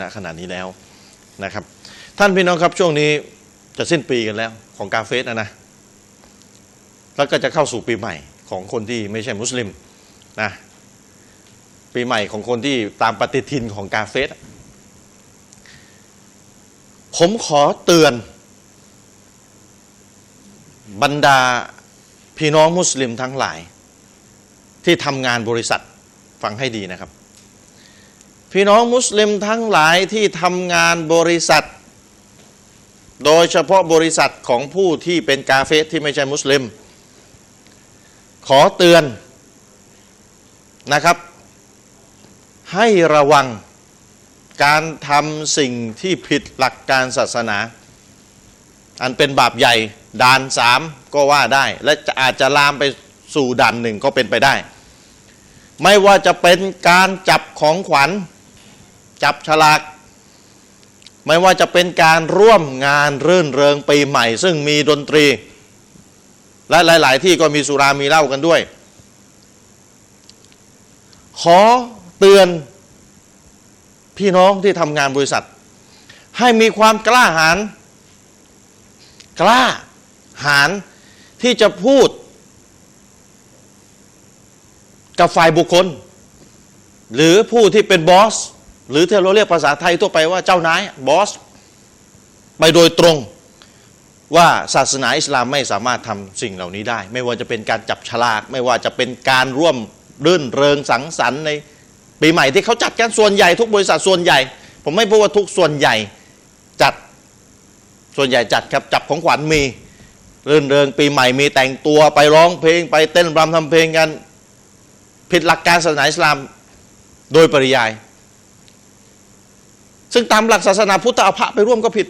ณขณะนี้แล้วนะครับ ท่านพี่น้องครับช่วงนี้จะสิ้นปีกันแล้วของกาเฟสนะนะแล้วก็จะเข้าสู่ปีใหม่ของคนที่ไม่ใช่มุสลิมนะปีใหม่ของคนที่ตามปฏิทินของกาเฟสผมขอเตือน บรรดาพี่น้องมุสลิมทั้งหลาย ที่ทำงานบริษัทฟังให้ดีนะครับ พี่น้องมุสลิมทั้งหลายที่ทำงานบริษัท โดยเฉพาะบริษัทของผู้ที่เป็นกาเฟสที่ไม่ใช่มุสลิม ขอเตือนนะครับ ให้ระวังการทำสิ่งที่ผิดหลักการศาสนา อันเป็นบาปใหญ่ด่านสามก็ว่าได้ และะอาจจะลามไปสู่ด่านหนึ่งก็เป็นไปได้ ไม่ว่าจะเป็นการจับของขวัญ จับฉลาก ไม่ว่าจะเป็นการร่วมงานรื่นเริงปีใหม่ ซึ่งมีดนตรี และหลาย ๆ ที่ก็มีสุรามีเหล้ากันด้วย ขอเตือนพี่น้องที่ทำงานบริษัท ให้มีความกล้าหาญกล้าหาญที่จะพูด กับฝ่ายบุคคล หรือผู้ที่เป็นบอส หรือที่เราเรียกภาษาไทยทั่วไปว่าเจ้านายบอส ไปโดยตรงว่าศาสนาอิสลามไม่สามารถทำสิ่งเหล่านี้ได้ ไม่ว่าจะเป็นการจับฉลาก ไม่ว่าจะเป็นการร่วมรื่นเริงสังสรรค์ในปีใหม่ที่เขาจัดกันส่วนใหญ่ทุกบริษัทส่วนใหญ่ ผมไม่พูดว่าทุกส่วนใหญ่จัดส่วนใหญ่จัดครับจับของขวัญมีรื่นเริงปีใหม่มีแต่งตัวไปร้องเพลงไปเต้นรำทำเพลงกัน ผิดหลักการศาสนาอิสลามโดยปริยาย ซึ่งตามหลักศาสนาพุทธเอาพระไปร่วมก็ผิด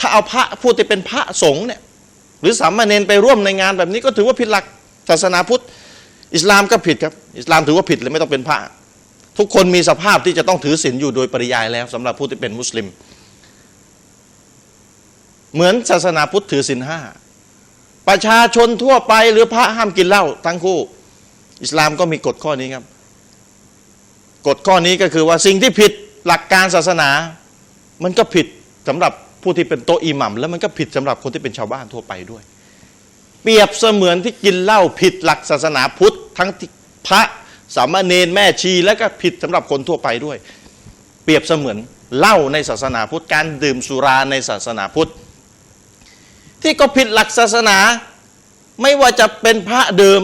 ถ้าเอาพระผู้ที่เป็นพระสงฆ์เนี่ยหรือสามเณรไปร่วมในงานแบบนี้ก็ถือว่าผิดหลักศาสนาพุทธ อิสลามก็ผิดครับ อิสลามถือว่าผิดเลยไม่ต้องเป็นพระ ทุกคนมีสภาพที่จะต้องถือศีลอยู่โดยปริยายแล้วสำหรับผู้ที่เป็นมุสลิม เหมือนศาสนาพุทธถือศีลห้าประชาชนทั่วไปหรือพระห้ามกินเหล้าทั้งคู่ อิสลามก็มีกฎข้อนี้ครับ กฎข้อนี้ก็คือว่าสิ่งที่ผิด หลักการศาสนา มันก็ผิดสำหรับผู้ที่เป็นโตอิหมัมแล้วมันก็ผิดสำหรับคนที่เป็นชาวบ้านทั่วไปด้วย เปรียบเสมือนที่กินเหล้าผิดหลักศาสนาพุทธ ทั้งพระสามเณรแม่ชีแล้วก็ผิดสำหรับคนทั่วไปด้วย เปรียบเสมือนเหล้าในศาสนาพุทธการดื่มสุราในศาสนาพุทธ ที่ก็ผิดหลักศาสนา ไม่ว่าจะเป็นพระเดิม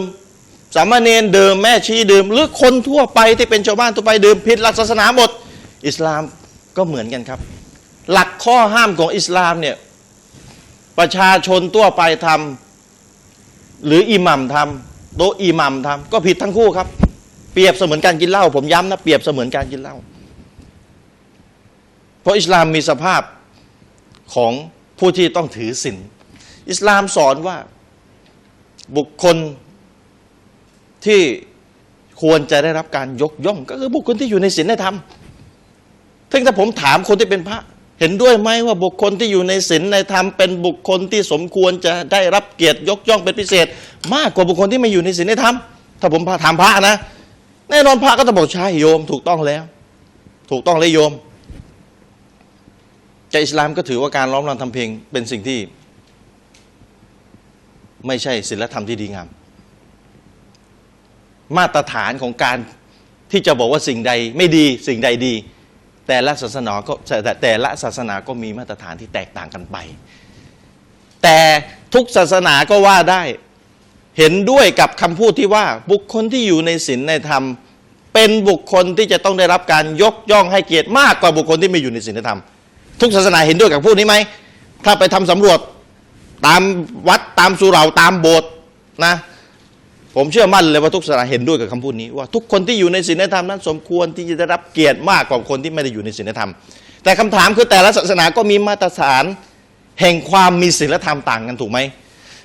สามเณรเดิมแม่ชีเดิมหรือคนทั่วไปที่เป็นชาวบ้านทั่วไปเดิมผิดหลักศาสนาหมด อิสลามก็เหมือนกันครับ หลักข้อห้ามของอิสลามเนี่ยประชาชนทั่วไปทำหรืออิหมัมทำโตอิหมัมทำก็ผิดทั้งคู่ครับ เปรียบเสมือนการกินเหล้าผมย้ำนะเปรียบเสมือนการกินเหล้าเพราะอิสลามมีสภาพของผู้ที่ต้องถือศีลอิสลามสอนว่าบุคคลที่ควรจะได้รับการยกย่อง ก็คือบุคคลที่อยู่ในศีลในธรรม ซึ่งถ้าผมถามคนที่เป็นพระ เห็นด้วยไหมว่าบุคคลที่อยู่ในศีลในธรรมเป็นบุคคลที่สมควรจะได้รับเกียรติยกย่องเป็นพิเศษ มากกว่าบุคคลที่ไม่อยู่ในศีลในธรรมถ้าผมถามพระนะ แน่นอนพระก็ต้องบอกใช่โยม ถูกต้องแล้ว ถูกต้องเลยโยมแต่อิสลามก็ถือว่าการร้องรำทำเพลงเป็นสิ่งที่ ไม่ใช่ศีลธรรมที่ดีงาม มาตรฐานของการที่จะบอกว่าสิ่งใดไม่ดี สิ่งใดดี แต่ละศาสนาก็แต่แต่ละศาสนาก็มีมาตรฐานที่แตกต่างกันไป แต่ทุกศาสนาก็ว่าได้เห็นด้วยกับคำพูดที่ว่าบุคคลที่อยู่ในศีลในธรรม เป็นบุคคลที่จะต้องได้รับการยกย่องให้เกียรติมากกว่าบุคคลที่ไม่อยู่ในศีลในธรรม ทุกศาสนาเห็นด้วยกับพูดนี้ไหมถ้าไปทำสำรวจตามวัดตามสุเหร่าตามโบสถ์นะ ผมเชื่อมั่นเลยว่าทุกศาสนาเห็นด้วยกับคำพูดนี้ว่าทุกคนที่อยู่ในศีลธรรมนั้น สมควรที่จะได้รับเกียรติมากกว่าคนที่ไม่ได้อยู่ในศีลธรรม แต่คำถามคือแต่ละศาสนาก็มีมาตรฐานแห่งความมีศีลธรรมต่างกันถูกไหม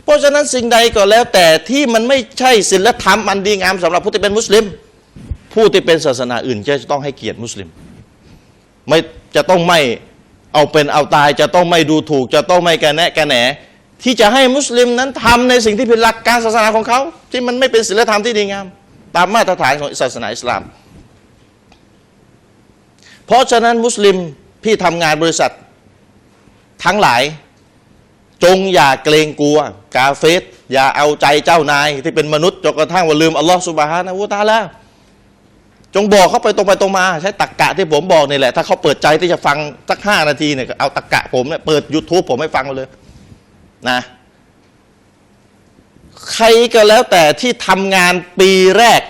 เพราะฉะนั้นสิ่งใดก็แล้วแต่ที่มันไม่ใช่ศีลธรรมอันดีงามสำหรับผู้ที่เป็นมุสลิม ผู้ที่เป็นศาสนาอื่นจะต้องให้เกียรติมุสลิม ไม่จะต้องไม่เอาเป็นเอาตายจะต้องไม่ดูถูก จะต้องไม่แกะแนะแกะแหน ที่จะให้มุสลิมนั้นทำในสิ่งที่เป็นหลักการศาสนาของเขา ที่มันไม่เป็นศีลธรรมที่ดีงาม ตามมาตรฐานของศาสนาอิสลาม เพราะฉะนั้นมุสลิมที่ทำงานบริษัททั้งหลาย จงอย่าเกรงกลัว กาเฟสอย่าเอาใจเจ้านายที่เป็นมนุษย์จนกระทั่งว่าลืมอัลลอฮฺสุบฮานะฮูวะตาลาจงบอกเขาไปตรงไปตรงมา ใช้ตักกะที่ผมบอกนี่แหละ ถ้าเขาเปิดใจที่จะฟังสักห้านาทีเนี่ยเอาตักกะผมเนี่ยเปิด YouTube ผมให้ฟังเลย นะใครก็แล้วแต่ที่ทำงานปีแรก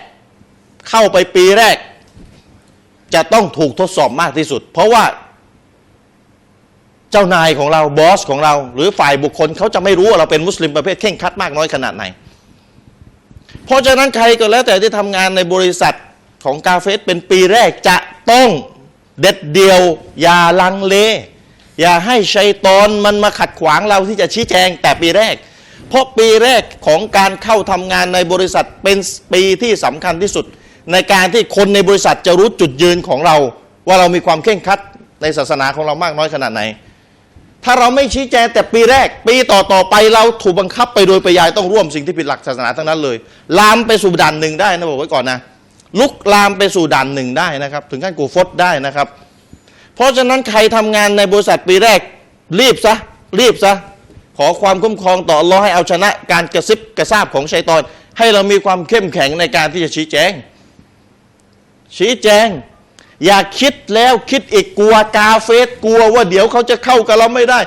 เข้าไปปีแรก จะต้องถูกทดสอบมากที่สุด เพราะว่า เจ้านายของเราบอสของเรา หรือฝ่ายบุคคลเขาจะไม่รู้ว่าเราเป็นมุสลิมประเภทเข่งคัดมากน้อยขนาดไหน เพราะฉะนั้นใครก็แล้วแต่ที่ทำงานในบริษัทของกาเฟสเป็นปีแรกจะต้องเด็ดเดียว อย่าลังเล อย่าให้ชัยตอนมันมาขัดขวางเราที่จะชี้แจงแต่ปีแรก เพราะปีแรกของการเข้าทำงานในบริษัทเป็นปีที่สำคัญที่สุด ในการที่คนในบริษัทจะรู้จุดยืนของเรา ว่าเรามีความเข่งครัดในศาสนาของเรามากน้อยขนาดไหน ถ้าเราไม่ชี้แจงแต่ปีแรก ปีต่อต่อไปเราถูกบังคับไปโดยปยายต้องร่วมสิ่งที่ผิดหลักศาสนาทั้งนั้นเลย ลามไปสู่ด่านหนึ่งได้นะบอกไว้ก่อนนะลุกลามไปสู่ด่านหนึ่งได้นะครับ ถึงขั้นกูฟดได้นะครับ เพราะฉะนั้นใครทำงานในบริษัทปีแรก รีบซะ รีบซะ ขอความคุ้มครองต่ออัลเลอให้เอาชนะ การกระซิบกระซาบของชัยตอน ให้เรามีความเข้มแข็งในการที่จะชี้แจง ชี้แจง อย่าคิดแล้วคิดอีกกลัวกาเฟสกลัวว่าเดี๋ยวเขาจะเข้ากับเราไม่ได้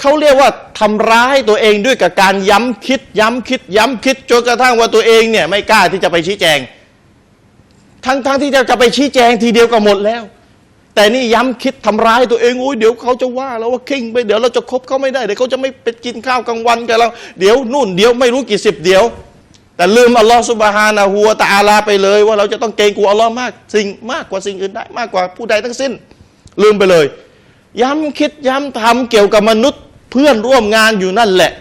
เขาเรียกว่าทำร้ายตัวเองด้วยกับการย้ำคิด ย้ำคิด ย้ำคิดจนกระทั่งว่าตัวเองเนี่ยไม่กล้าที่จะไปชี้แจง ทั้งทั้งที่จะไปชี้แจงทีเดียวก็หมดแล้ว แต่นี่ย้ำคิดทำร้ายตัวเองโอ้ยเดี๋ยวเขาจะว่าเราว่าคิงไปเดี๋ยวเราจะคบเขาไม่ได้เดี๋ยวเขาจะไม่ไปกินข้าวกลางวันกับเราเดี๋ยวนู่นเดี๋ยวไม่รู้กี่สิบเดี๋ยว แต่ลืมอัลลอฮฺสุบฮานะฮูวตะอาลาไปเลย ว่าเราจะต้องเกรงกลัวอัลลอฮ์มาก สิ่งมากกว่าสิ่งอื่นได้มากกว่าผู้ใดทั้งสิ้น ลืมไปเลย ย้ำคิดย้ำทำเกี่ยวกับมนุษย์เพื่อนร่วมงานอยู่นั่นแหละ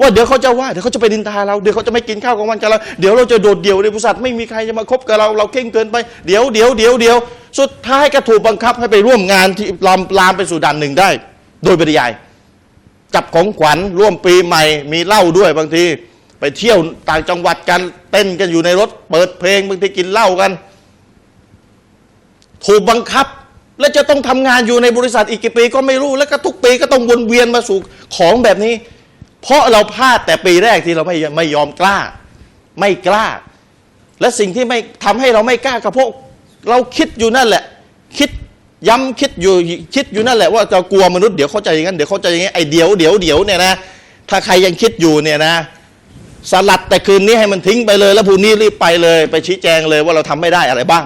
ว่าเดี๋ยวเขาจะว่าเดี๋ยวเขาจะไปดินทาเราเดี๋ยวเขาจะไม่กินข้าวกลางวันกับเราเดี๋ยวเราจะโดดเดี่ยวในบริษัทไม่มีใครจะมาคบกับเราเราเข่งเกินไปเดี๋ยวเดี๋ยวเดี๋ยวเดี๋ยวสุดท้ายก็ถูกบังคับให้ไปร่วมงานที่ลามลามไปสู่ด่านหนึ่งได้ โดยปริยายจับของขวัญร่วมปีใหม่มีเหล้าด้วยบางที ไปเที่ยวต่างจังหวัดกันเต้นกันอยู่ในรถ เปิดเพลงบางทีกินเหล้ากัน ถูกบังคับและจะต้องทำงานอยู่ในบริษัทอีกกี่ปีก็ไม่รู้ แล้วก็ทุกปีก็ต้องวนเวียนมาสู่ของแบบนี้ เพราะเราพลาดแต่ปีแรกที่เราไม่ไม่ยอมกล้า ไม่กล้า และสิ่งที่ไม่ทำให้เราไม่กล้าก็เพราะเราคิดอยู่นั่นแหละ คิดย้ำคิดอยู่คิดอยู่นั่นแหละว่าจะกลัวมนุษย์เดี๋ยวเข้าใจอย่างนั้นเดี๋ยวเข้าใจอย่างนี้ไอเดี๋ยวเดี๋ยวเดี๋ยวเนี่ยนะถ้าใครยังคิดอยู่เนี่ยนะ สลัดแต่คืนนี้ให้มันทิ้งไปเลย แล้วพรุ่งนี้รีบไปเลย ไปชี้แจงเลยว่าเราทำไม่ได้อะไรบ้าง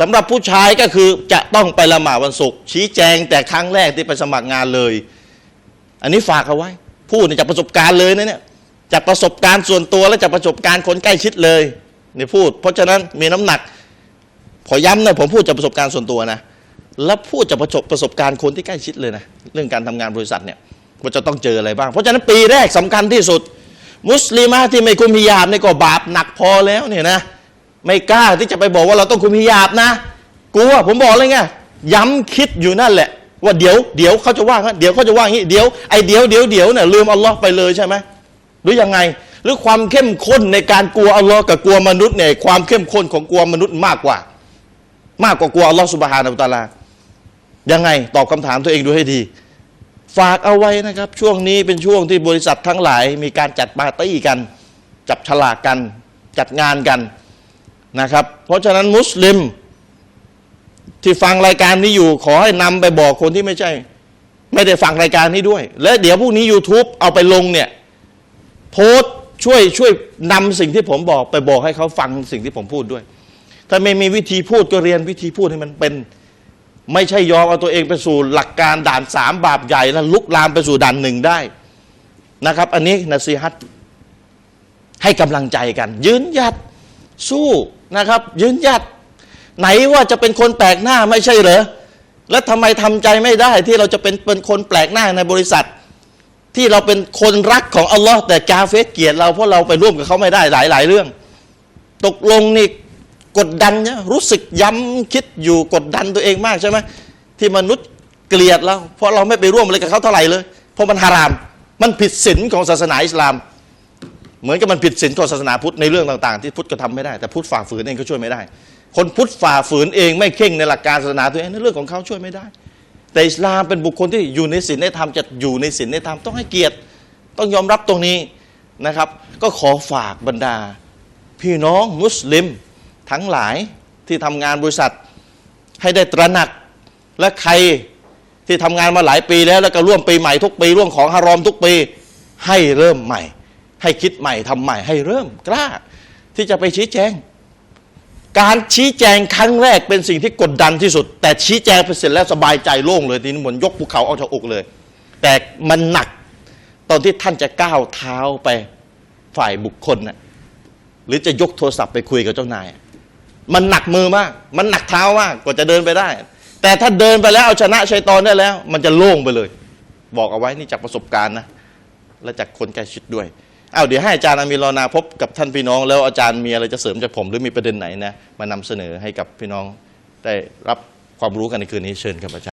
สำหรับผู้ชายก็คือจะต้องไปละหมาดวันศุกร์ชี้แจงแต่ครั้งแรกที่ไปสมัครงานเลย อันนี้ฝากเอาไว้ พูดเนี่ยจากประสบการณ์เลยนะเนี่ยจากประสบการณ์ส่วนตัวและจากประสบการณ์คนใกล้ชิดเลยเนี่ยพูด เพราะฉะนั้นมีน้ำหนัก ขอย้ำนะผมพูดจากประสบการณ์ส่วนตัวนะแล้วพูดจากประสบประสบการณ์คนที่ใกล้ชิดเลยนะเรื่องการทำงานบริษัทเนี่ยว่าจะต้องเจออะไรบ้าง เพราะฉะนั้นปีแรกสำคัญที่สุด มุสลิมะที่ไม่คุมฮิญาบนี่ก็บาปหนักพอแล้วเนี่ยนะไม่กล้าที่จะไปบอกว่าเราต้องคุมฮิญาบนะกลัวผมบอกเลยไงย้ำคิดอยู่นั่นแหละ ว่าเดี๋ยวเดี๋ยวเขาจะว่างั้นเดี๋ยวเขาจะว่าอย่างนี้เดี๋ยวไอเดี๋ยวเดี๋ยวเดี๋ยวเนี่ยลืมอัลลอฮ์ไปเลยใช่ไหมหรือยังไง หรือความเข้มข้นในการกลัวอัลลอฮ์กับกลัวมนุษย์เนี่ยความเข้มข้นของกลัวมนุษย์มากกว่า มากกว่ากลัวอัลลอฮ์สุบฮานะฮูวะตะอาลายังไงตอบคำถามตัวเองดูให้ดี ฝากเอาไว้นะครับ ช่วงนี้เป็นช่วงที่บริษัททั้งหลาย มีการจัดปาร์ตี้กัน จับฉลากกัน จัดงานกันนะครับ เพราะฉะนั้นมุสลิม ที่ฟังรายการนี้อยู่ ขอให้นำไปบอกคนที่ไม่ใช่ ไม่ได้ฟังรายการนี้ด้วย และเดี๋ยวพรุ่งนี้ YouTube เอาไปลงเนี่ย โพสช่วยช่วยนำสิ่งที่ผมบอกไปบอกให้เขาฟังสิ่งที่ผมพูดด้วย ถ้าไม่มีวิธีพูดก็เรียนวิธีพูดให้มันเป็น ไม่ใช่ยอมเอาตัวเองไปสู่หลักการด่านสามบาปใหญ่แล้วลุกลามไปสู่ด่านหนึ่งได้นะครับ อันนี้นะซีฮัตให้กำลังใจกัน ยืนหยัดสู้นะครับ ยืนหยัด ไหนว่าจะเป็นคนแปลกหน้าไม่ใช่เหรอแล้วทำไมทำใจไม่ได้ที่เราจะเป็นเป็นคนแปลกหน้าในบริษัท ที่เราเป็นคนรักของอัลลอฮ์แต่กาเฟสเกลียดเราเพราะเราไปร่วมกับเขาไม่ได้หลายหลายเรื่อง ตกลงนี่กดดันเนี่ยรู้สึกย้ำคิดอยู่กดดันตัวเองมากใช่ไหมที่มนุษย์เกลียดเราเพราะเราไม่ไปร่วมอะไรกับเขาเท่าไหร่เลย เพราะมันฮาราม มันผิดศีลของศาสนาอิสลาม เหมือนกับมันผิดศีลของศาสนาพุทธในเรื่องต่าง ๆ ที่พุทธก็ทำไม่ได้แต่พุทธฝ่าฝืนเองก็ช่วยไม่ได้ คนพุทธฝ่าฝืนเองไม่เข่งในหลักการศาสนาตัวเองนั่นเรื่องของเขาช่วยไม่ได้ แต่อิสลามเป็นบุคคลที่อยู่ในศีลในธรรมจะอยู่ในศีลในธรรมต้องให้เกียรติ ต้องยอมรับตรงนี้นะครับ ก็ขอฝากบรรดา พี่น้องมุสลิมทั้งหลายที่ทำงานบริษัทให้ได้ตระหนักและใครที่ทำงานมาหลายปีแล้วแล้วก็ร่วมปีใหม่ทุกปีร่วมของฮารอมทุกปีให้เริ่มใหม่ ให้คิดใหม่ทำใหม่ให้เริ่มกล้า ที่จะไปชี้แจง การชี้แจงครั้งแรกเป็นสิ่งที่กดดันที่สุด แต่ชี้แจงไปเสร็จแล้วสบายใจโล่งเลยทีนี้เหมือนยกภูเขาออกจากอกเลย แต่มันหนักตอนที่ท่านจะก้าวเท้าไปฝ่ายบุคคลน่ะหรือจะยกโทรศัพท์ไปคุยกับเจ้านาย มันหนักมือมาก มันหนักเท้ามากกว่าจะเดินไปได้ แต่ถ้าเดินไปแล้วเอาชนะชัยตอนได้แล้ว มันจะโล่งไปเลย บอกเอาไว้นี่จากประสบการณ์นะและจากคนใกล้ชิดด้วย อ้าวเดี๋ยวให้อาจารย์อามีรอนาพบกับท่านพี่น้องแล้วอาจารย์มีอะไรจะเสริมจากผมหรือมีประเด็นไหนนะมานำเสนอให้กับพี่น้องได้รับความรู้กันในคืนนี้เชิญครับอาจารย์